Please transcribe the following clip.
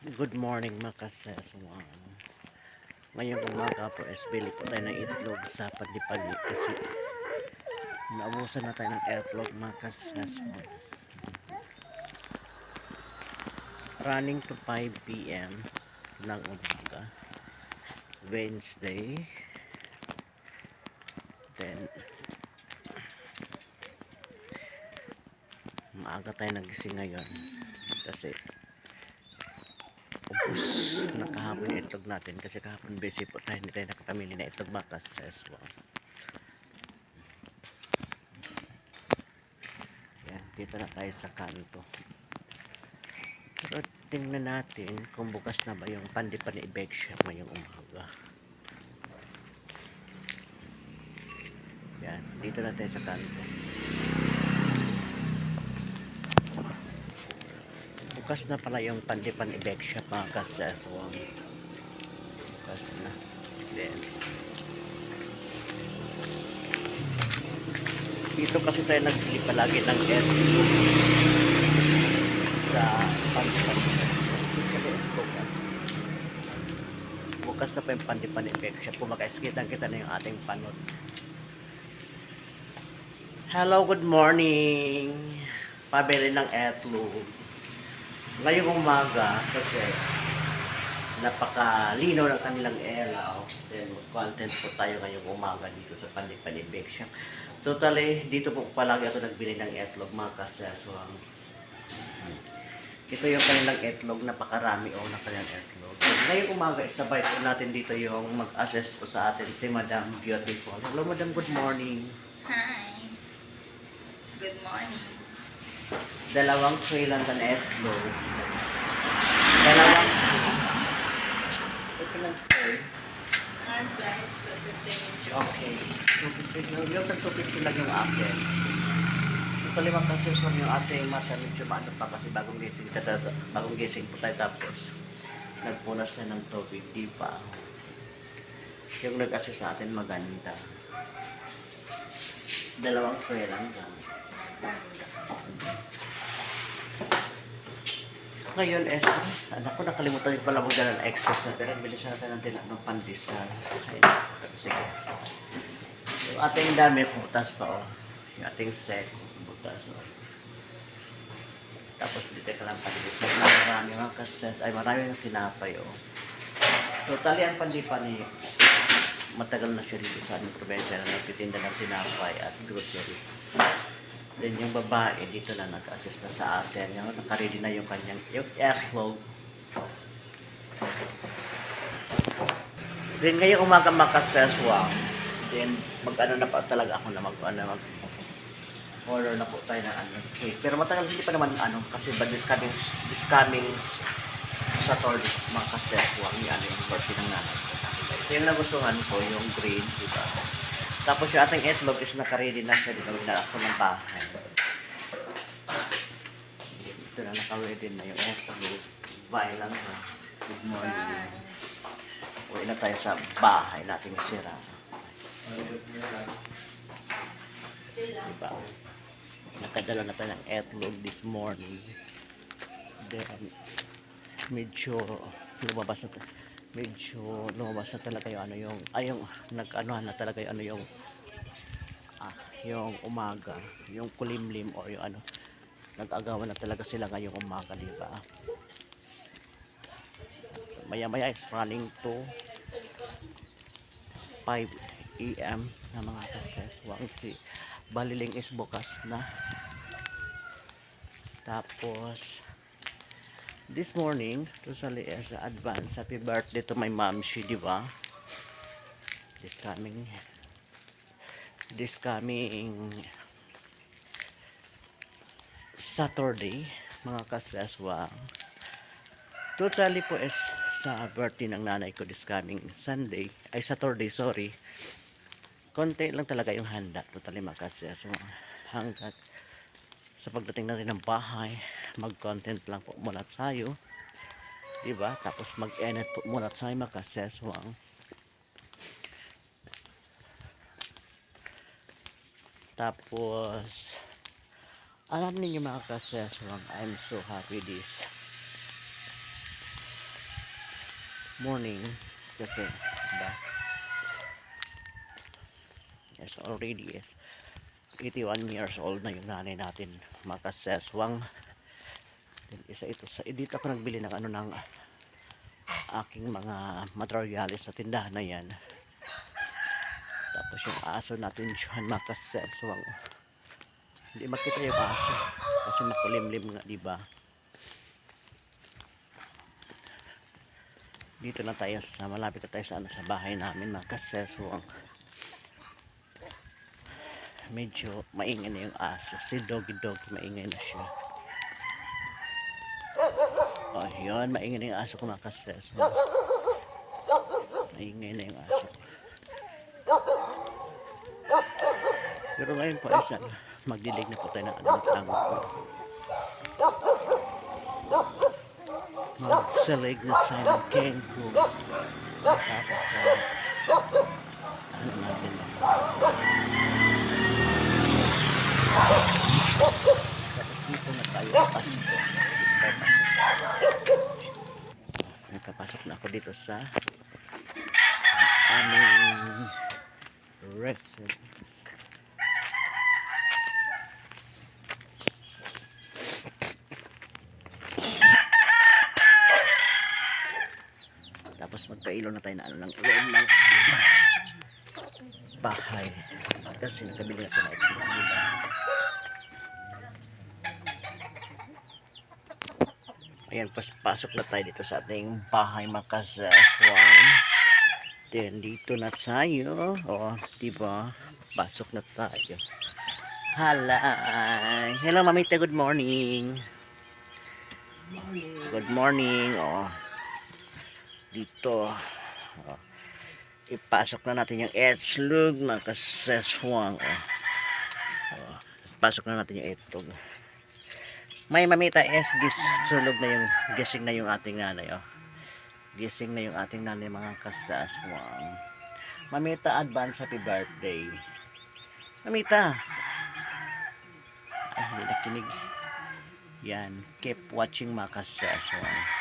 Good morning mga kaseswang. Ngayong umaga po is bili po tayo ng itlog sa pandipali kasi naubusan na tayo ng itlog mga kaseswang. Running to 5 p.m. ng umaga. Wednesday. Then maaga tayo nagising ngayon kasi ubus na kahapon itlog natin kasi kahapon busy po tayo hindi tayo nakapamili na itlog makas sa wow. yan dito na tayo sa kanto. Pero tingnan natin kung bukas na ba yung pandipani bake shop ngayong umaga. Yan dito na tayo sa kanto bukas na pala yung pandipan ibek shop mga kasaswang bukas na. Then dito kasi tayo nagbili palagi ng airflow sa pandipan bukas na pa yung pandipan ibek shop. Kung makaiskitan kita na yung ating panot. Hello good morning. Pabili ng airflow ngayong umaga kasi napakalinaw ng kanilang ilaw then content po tayo ngayong umaga dito sa Pandipani Bake Shop totally dito po palagi ako nagbili ng etlog mga kasaswang ito yung kanilang etlog napakarami o na kanilang etlog. So, ngayong umaga isabay po natin dito yung mag-assess po sa atin si Madam Beautiful. Hello Madam. Good morning. Hi. Good morning. Dalawang tray lang na etlog dalawang ito lang tray Outside, the 15 Okay. 250 yung, yung tag 250 lang yung akin. Ito limang kasi sa yung ating mata medyo maano pa kasi bagong gising ka bagong gising po tayo tapos nagpunas na ng tubig, di pa. Yung nag-assist sa atin maganda. Dalawang tray lang lang. Ngayon, es, anak ko nakalimutan yung pala magdala ng excess na pero bilisan natin ng tinap ng pandesal. Sige. Yung ating dami, butas pa oh. Yung ating sec, butas oh. Tapos dito ka lang pandesal. Marami mga kaset, ay marami yung tinapay oh. Totally ang pandipan ni matagal na siya dito sa aming probinsya na nagtitinda ng tinapay at grocery. Then yung babae dito na nag-assist na sa atin. Yung nakaready na yung kanyang airflow. Then ngayong umaga makaseswa. Then mag-ano na pa talaga ako na mag ano order na po tayo ng ano cake. Pero matagal hindi pa naman ano kasi ba this coming this coming Saturday makaseswa ni ano yung birthday ng nanay yung nagustuhan ko yung green, di ba? Tapos yung ating itlog is naka-ready na siya. Dito na ako ng bahay. Ito na naka-ready na yung itlog. Bye lang ha. Good morning. Uwi na tayo sa bahay nating sira. Diba? Nakadala na tayo ng itlog this morning. Then, medyo lumabas na tayo medyo lumabas na talaga yung ano yung ay yung nag-ano na talaga yung ano yung ah, yung umaga yung kulimlim o yung ano nag-agawan na talaga sila ngayong umaga di ba? Maya maya is running to 5 am na mga kases si baliling is bukas na. Tapos this morning, Rosalie is advance happy birthday to my mom, she, di ba? This coming, this coming Saturday, mga kasaswa. Totally po is sa birthday ng nanay ko this coming Sunday, ay Saturday, sorry. Konti lang talaga yung handa, totally mga kasaswa. Hanggat sa pagdating natin ng bahay, mag-content lang po muna tayo. Diba? Tapos mag-edit po muna tayo makaseswang. Tapos, alam niyo mga kaseswang, I'm so happy this morning kasi diba yes already is 81 years old na yung nanay natin mga kaseswang isa ito sa eh, dito ako nagbili ng ano ng aking mga materialis sa tindahan na yan. Tapos yung aso natin dyan mga kaseswang hindi makita yung aso kasi makulimlim nga diba dito na tayo sa malapit na tayo sa, ano, sa bahay namin mga kaseswang medyo maingay na yung aso. Si doggy doggy maingay na siya. Oh yun maingay na yung aso mga kaseswang maingay na yung aso. Pero ngayon po sana magdilig na po tayo ng anong tango ko magsalig na Simon King ko tapos sa ano natin? tapos dito na tayo pasok nakapasok na ako dito sa aming restaurant Tapos magkailo na tayo na ano ng loob ng bahay. Kasi nakabili na ito na. Ayan, pas pasok na tayo dito sa ating bahay makasaswan. Then, dito na tayo. O, diba? Pasok na tayo. Hala. Hello, mamita. Good morning. Good morning. Oh dito. Oh. Ipasok na natin yung etslug ng kaseswang. Oh. Oh. Pasok na natin yung etlog. May mamita es gis sulog na yung gising na yung ating nanay. Oh. Gising na yung ating nanay mga kaseswang. Mamita advance happy birthday. Mamita. Ay, hindi nakinig. Yan. Keep watching mga kaseswang.